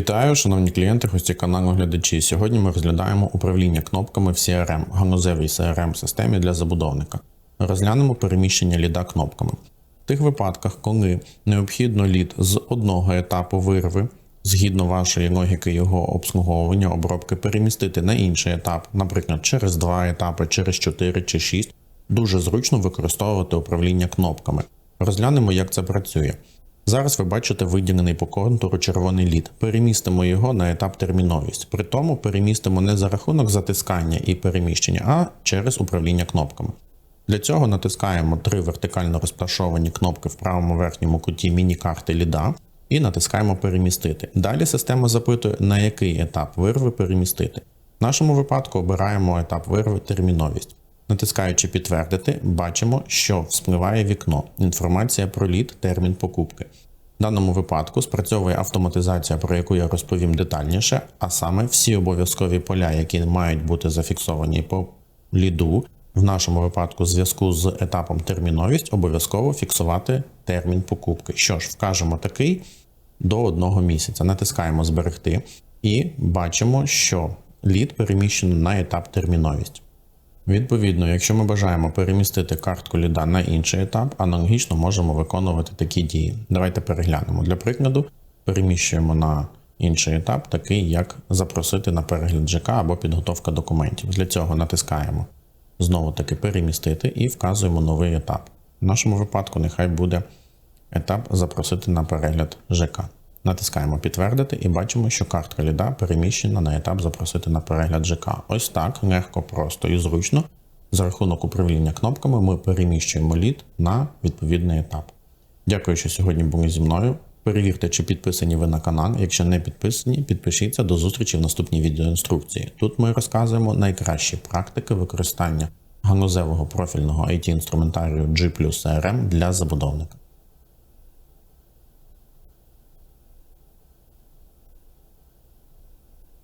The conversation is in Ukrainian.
Вітаю, шановні клієнти, гості каналу глядачі. Сьогодні ми розглядаємо управління кнопками в CRM, ганузевій crm системі для забудовника. Розглянемо переміщення ліда кнопками. В тих випадках, коли необхідно лід з одного етапу вирви, згідно вашої логіки його обслуговування, обробки, перемістити на інший етап, наприклад, через два етапи, через 4 чи 6, дуже зручно використовувати управління кнопками. Розглянемо, як це працює. Зараз ви бачите виділений по контуру червоний лід. Перемістимо його на етап терміновість. При тому перемістимо не за рахунок затискання і переміщення, а через управління кнопками. Для цього натискаємо три вертикально розташовані кнопки в правому верхньому куті міні-карти ліда і натискаємо перемістити. Далі система запитує, на який етап вирви перемістити. В нашому випадку обираємо етап вирви терміновість. Натискаючи підтвердити, бачимо, що вспливає вікно. Інформація про лід, термін покупки. В даному випадку спрацьовує автоматизація, про яку я розповім детальніше, а саме всі обов'язкові поля, які мають бути зафіксовані по ліду, в нашому випадку, в зв'язку з етапом терміновість, обов'язково фіксувати термін покупки. Що ж, вкажемо такий до одного місяця. Натискаємо зберегти і бачимо, що лід переміщено на етап терміновість. Відповідно, якщо ми бажаємо перемістити картку ліда на інший етап, аналогічно можемо виконувати такі дії. Давайте переглянемо. Для прикладу, переміщуємо на інший етап, такий як запросити на перегляд ЖК або підготовка документів. Для цього натискаємо знову таки перемістити і вказуємо новий етап. В нашому випадку нехай буде етап запросити на перегляд ЖК. Натискаємо підтвердити і бачимо, що картка ліда переміщена на етап запросити на перегляд ЖК. Ось так легко, просто і зручно. За рахунок управління кнопками ми переміщуємо лід на відповідний етап. Дякую, що сьогодні були зі мною. Перевірте, чи підписані ви на канал. Якщо не підписані, підпишіться до зустрічі в наступній відеоінструкції. Тут ми розказуємо найкращі практики використання ганузевого профільного IT інструментарію G CRM для забудовника.